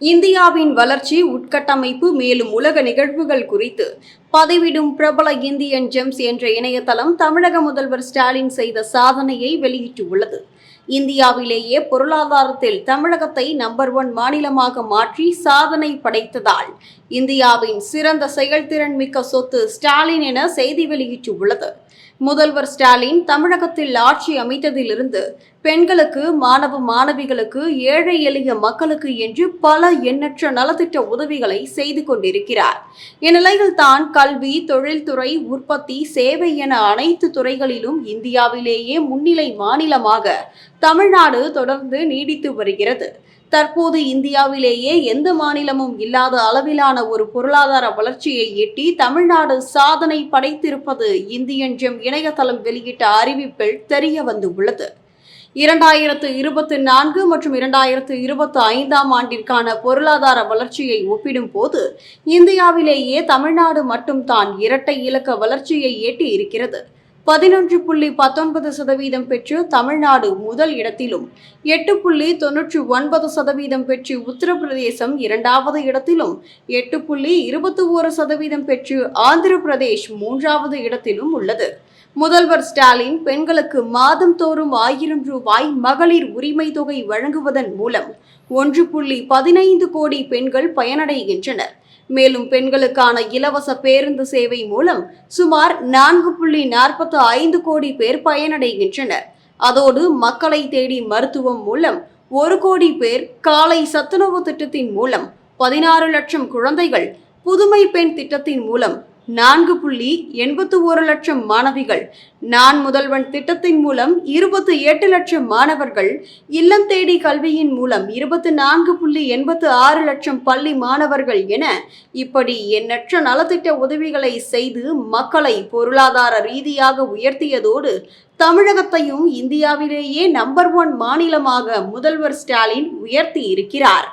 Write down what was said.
இந்தியாவின் வளர்ச்சி உட்கட்டமைப்பு மேலும் உலக நிகழ்வுகள் குறித்து பதிவிடும் பிரபல இந்தியன் ஜெம்ஸ் என்ற இணையதளம் தமிழக முதல்வர் ஸ்டாலின் செய்த சாதனையை வெளியிட்டுள்ளது. இந்தியாவிலேயே பொருளாதாரத்தில் தமிழகத்தை நம்பர் ஒன் மாநிலமாக மாற்றி சாதனை படைத்ததால் இந்தியாவின் சிறந்த செயல்திறன் மிக்க சொத்து ஸ்டாலின் என செய்தி வெளியிட்டுள்ளது. முதல்வர் ஸ்டாலின் தமிழகத்தில் ஆட்சி அமைத்ததிலிருந்து பெண்களுக்கு மாணவ மாணவிகளுக்கு ஏழை எளிய மக்களுக்கு என்று பல எண்ணற்ற நலத்திட்ட உதவிகளை செய்து கொண்டிருக்கிறார். இந்நிலையில் தான் கல்வி தொழில்துறை உற்பத்தி சேவை என அனைத்து துறைகளிலும் இந்தியாவிலேயே முன்னிலை மாநிலமாக தமிழ்நாடு தொடர்ந்து நீடித்து வருகிறது. தற்போது இந்தியாவிலேயே எந்த மாநிலமும் இல்லாத அளவிலான ஒரு பொருளாதார வளர்ச்சியை எட்டி தமிழ்நாடு சாதனை படைத்திருப்பது இந்தியன் ஜெம் இணையதளம் வெளியிட்ட அறிவிப்பில் தெரிய வந்துள்ளது. இரண்டாயிரத்து இருபத்தி நான்கு மற்றும் இரண்டாயிரத்து இருபத்தி ஐந்தாம் ஆண்டிற்கான பொருளாதார வளர்ச்சியை ஒப்பிடும்போது இந்தியாவிலேயே தமிழ்நாடு மட்டும்தான் இரட்டை இலக்க வளர்ச்சியை எட்டி இருக்கிறது. பதினொன்று புள்ளி பத்தொன்பது சதவீதம் பெற்று தமிழ்நாடு முதல் இடத்திலும் எட்டு புள்ளி தொன்னூற்றி ஒன்பது சதவீதம் பெற்று உத்தரப்பிரதேசம் இரண்டாவது இடத்திலும் எட்டு புள்ளி இருபத்தி ஓரு சதவீதம் பெற்று ஆந்திர பிரதேஷ் மூன்றாவது இடத்திலும் உள்ளது. முதல்வர் ஸ்டாலின் பெண்களுக்கு மாதம் தோறும் ஆயிரம் ரூபாய் மகளிர் உரிமை தொகை வழங்குவதன் மூலம் ஒன்று புள்ளி பதினைந்து கோடி பெண்கள் பயனடைகின்றனர். மேலும் பெண்களுக்கான இலவச பேருந்து சேவை மூலம் சுமார் நான்கு புள்ளி நாற்பத்து ஐந்து கோடி பேர் பயனடைகின்றனர். அதோடு மக்களை தேடி மருத்துவம் மூலம் ஒரு கோடி பேர் காலை சத்துணவு திட்டத்தின் மூலம் பதினாறு லட்சம் குழந்தைகள் புதுமை பெண் திட்டத்தின் மூலம் நான்கு புள்ளி எண்பத்து ஒரு லட்சம் மாணவிகள். நான் முதல்வன் திட்டத்தின் மூலம் இருபத்தி எட்டு லட்சம் மாணவர்கள். இல்லம் தேடி கல்வியின் மூலம் இருபத்தி நான்கு புள்ளி எண்பத்து ஆறு லட்சம் பள்ளி மாணவர்கள் என இப்படி எண்ணற்ற நலத்திட்ட உதவிகளை செய்து மக்களை பொருளாதார ரீதியாக உயர்த்தியதோடு தமிழகத்தையும் இந்தியாவிலேயே நம்பர் ஒன் மாநிலமாக முதல்வர் ஸ்டாலின் உயர்த்தி இருக்கிறார்.